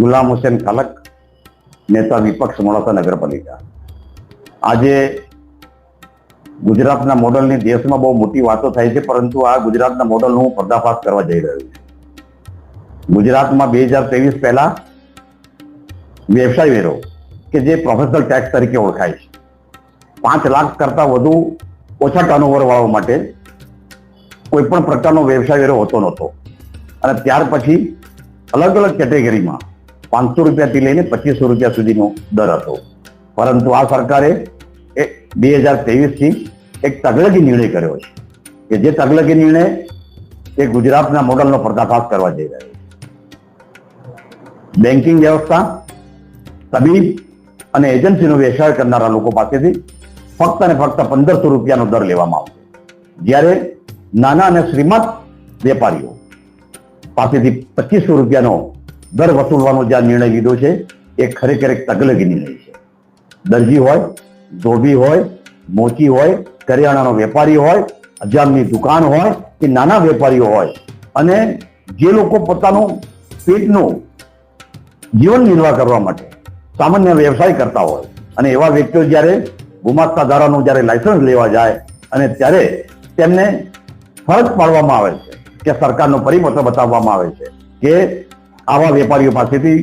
ગુલામ હુસેન ખલક નેતા વિપક્ષ મોડાસા નગરપાલિકા. આજે ગુજરાતના મોડલની દેશમાં બહુ મોટી વાતો થાય છે, પરંતુ આ ગુજરાતના મોડલનું હું પર્દાફાશ કરવા જઈ રહ્યો છું. ગુજરાતમાં બે હજાર ત્રેવીસ પહેલા વ્યવસાય વેરો કે જે પ્રોફેશનલ ટેક્સ તરીકે ઓળખાય છે. પાંચ લાખ કરતા વધુ ઓછા ટર્નઓવર વાળા માટે કોઈ પણ પ્રકારનો વ્યવસાય વેરો હોતો નહોતો. અને ત્યાર પછી અલગ અલગ કેટેગરીમાં પાંચસો રૂપિયાથી લઈને પચીસો રૂપિયા સુધીનો દર હતો. પરંતુ આ સરકારે બે હજાર ત્રેવીસથી એક તગલગી નિર્ણય કર્યો છે કે જે તગલગી નિર્ણય એ ગુજરાતના મોડલનો પર્દાફાશ કરવા જઈ રહ્યો બેન્કિંગ વ્યવસ્થા, તબીબ અને એજન્સીનો વ્યવસાય કરનારા લોકો પાસેથી ફક્ત અને ફક્ત પંદરસો રૂપિયાનો દર લેવામાં આવશે. જ્યારે નાના અને શ્રીમંત વેપારીઓ પાસેથી પચીસો રૂપિયાનો દર વસૂલવાનો જે નિર્ણય લીધો છે, એ ખરેખર એક તગલગી નિર્ણય છે. દરજી હોય, ધોબી હોય, મોચી હોય, કરિયાણાનો વેપારી હોય અજામની દુકાન હોય, કે નાના વેપારીઓ હોય, અને જે લોકો પોતાનું પેટનું જીવન નિર્વાહ કરવા માટે સામાન્ય વ્યવસાય કરતા હોય, અને એવા વ્યક્તિઓ જ્યારે ગુમાસ્તા ધારાનું જ્યારે લાયસન્સ લેવા જાય, અને ત્યારે તેમને ફરજ પાડવામાં આવે છે, કે સરકારનો પરિપત્ર બતાવવામાં આવે છે, કે આવા વેપારીઓ પાસેથી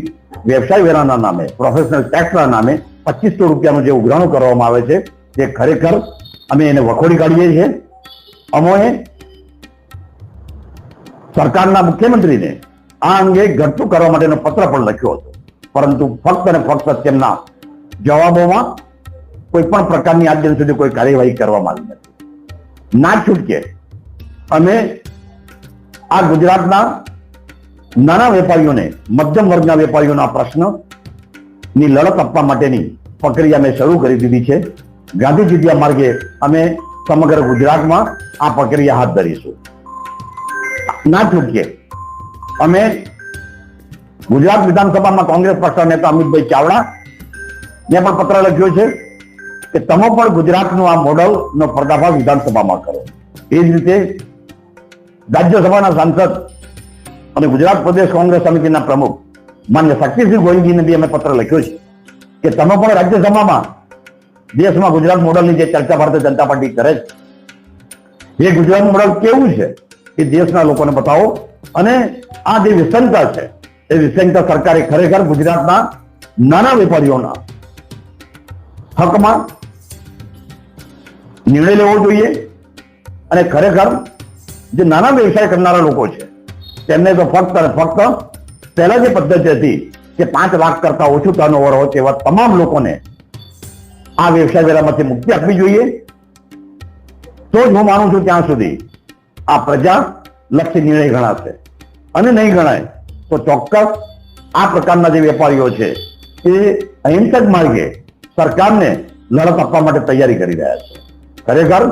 વ્યવસાય વેરાના નામે પ્રોફેશનલ ટેક્સના નામે પચીસો રૂપિયાનું જે ઉઘરાણું કરવામાં આવે છે, જે ખરેખર અમે એને વખોડી કાઢીએ છીએ. અમોએ સરકારના મુખ્યમંત્રીને આ અંગે ઘટતું કરવા માટેનો પત્ર પણ લખ્યો હતો. પરંતુ ફક્ત અને ફક્ત તેમના જવાબોમાં કોઈ પણ પ્રકારની આજ દિન સુધી કોઈ કાર્યવાહી કરવામાં આવી નથી. ના છૂટકે અમે આ ગુજરાતના નાના વેપારીઓને, મધ્યમ વર્ગના વેપારીઓના પ્રશ્નની લડત આપવા માટેની પ્રક્રિયા મેં શરૂ કરી દીધી છે. ગાંધી માર્ગે અમે સમગ્ર ગુજરાતમાં આ પ્રક્રિયા હાથ ધરીશું. ના છૂટકે અમે ગુજરાત વિધાનસભામાં કોંગ્રેસ પક્ષના નેતા અમિતભાઈ ચાવડા ને પણ પત્ર લખ્યો છે કે તમે પણ ગુજરાતનું આ મોડલનો પર્દાફાશ વિધાનસભામાં કરો. એ જ રીતે રાજ્યસભાના સાંસદ અને ગુજરાત પ્રદેશ કોંગ્રેસ સમિતિના પ્રમુખ માન્ય શક્તિસિંહ ગોહિલજીને બી અમે પત્ર લખ્યો છે કે તમે પણ રાજ્યસભામાં દેશમાં ગુજરાત મોડલની જે ચર્ચા ભારતીય જનતા પાર્ટી કરે છે, એ ગુજરાત મોડલ કેવું છે એ દેશના લોકોને બતાવો. અને આ જે વિસંગતા છે, એ વિસંગતા સરકારે ખરેખર ગુજરાતના નાના વેપારીઓના હકમાં નિર્ણય લેવો જોઈએ. અને ખરેખર જે નાના વ્યવસાય કરનારા લોકો છે તેમને તો ફક્ત ફક્ત પહેલા જે પદ્ધતિ હતી કે પાંચ લાખ કરતા ઓછું ટર્નઓવર હોય તેવા તમામ લોકોને આ વ્યવસાય વેરામાંથી મુક્તિ આપવી જોઈએ. તો જ હું માનું છું ત્યાં સુધી આ પ્રજા લક્ષી નિર્ણય ગણાશે. અને નહીં ગણાય તો ચોક્કસ આ પ્રકારના જે વેપારીઓ છે એ અહિંસક માર્ગે સરકારને લડત આપવા માટે તૈયારી કરી રહ્યા છે. ખરેખર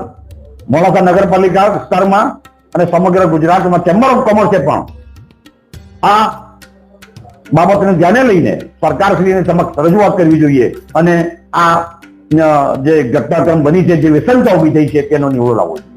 મોડાસા નગરપાલિકા વિસ્તારમાં અને સમગ્ર ગુજરાતમાં ચેમ્બર ઓફ કોમર્સે પણ આ બાબતને ધ્યાને લઈને સરકારશ્રીની સમક્ષ રજૂઆત કરવી જોઈએ અને આ જે ઘટનાક્રમ બની છે, જે વિસંગતા ઊભી થઈ છે, તેનો નિવડો લાવવો જોઈએ.